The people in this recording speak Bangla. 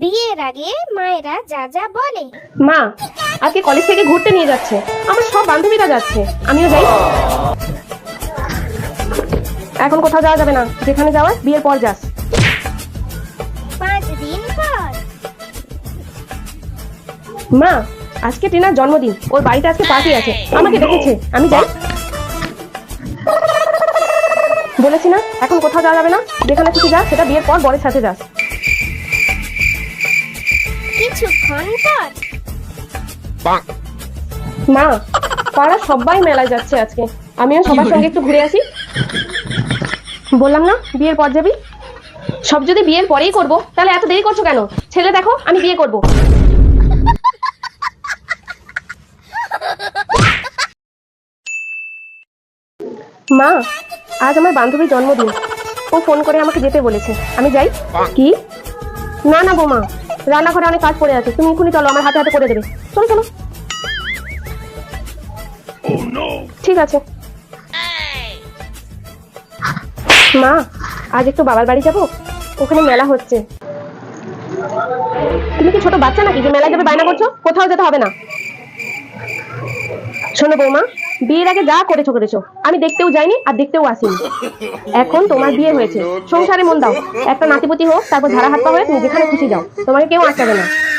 বিয়ের আগে মায়েরা যা যা বলে। মা আজকে কলেজ থেকে ঘুরতে নিয়ে যাচ্ছে। আমার সব বান্ধবীরা যাচ্ছে। আমিও যাই। এখন কোথাও যাওয়া যাবে না। যেখানে যাওয়ার বিয়ের পর যাস। পাঁচ দিন পর। মা আজকে টিনার জন্মদিন। ওর বাড়িতে আজকে পার্টি আছে। আমাকে ডেকেছে। আমি যাই। বলেছি না এখন কোথাও যাওয়া যাবে না। যেখানে খুশি যাস সেটা বিয়ের পর বরের সাথে যাস। কিছুক্ষণ পর মা পাড়া সবাই মেলায় যাচ্ছে আজকে। আমিও সবার সঙ্গে একটু ঘুরে আসি। বললাম না বিয়ের পর যাবি? সব যদি বিয়ের পরেই করব তাহলে এত দেরি করছ কেন? ছেলে দেখো আমি বিয়ে করব। মা আজ আমার বান্ধবীর জন্মদিন। ও ফোন করে আমাকে যেতে বলেছে। আমি যাই। কি? না না বোমা রান্নাঘরে অনেক কাজ পড়ে আছে। তুমি এক্ষুনি চলো আমার হাতে হাতে করে দেবে। চলো চলো। ঠিক আছে। মা আজ একটু বাবার বাড়ি যাব? ওখানে মেলা হচ্ছে। তুমি কি ছোট বাচ্চা নাকি যে মেলায় যাবে বায়না করছ? কোথাও যেতে হবে না। শোনো বৌমা বিয়ের আগে যা করেছ করেছ। আমি দেখতেও যাইনি আর দেখতেও আসিনি। এখন তোমার বিয়ে হয়েছে। সংসারে মন দাও। একটা নাতিপতি হোক, তারপর ধারা হাত পা হয়ে তুমি যেখানে খুশি যাও। তোমাকে কেউ আটকাবে না।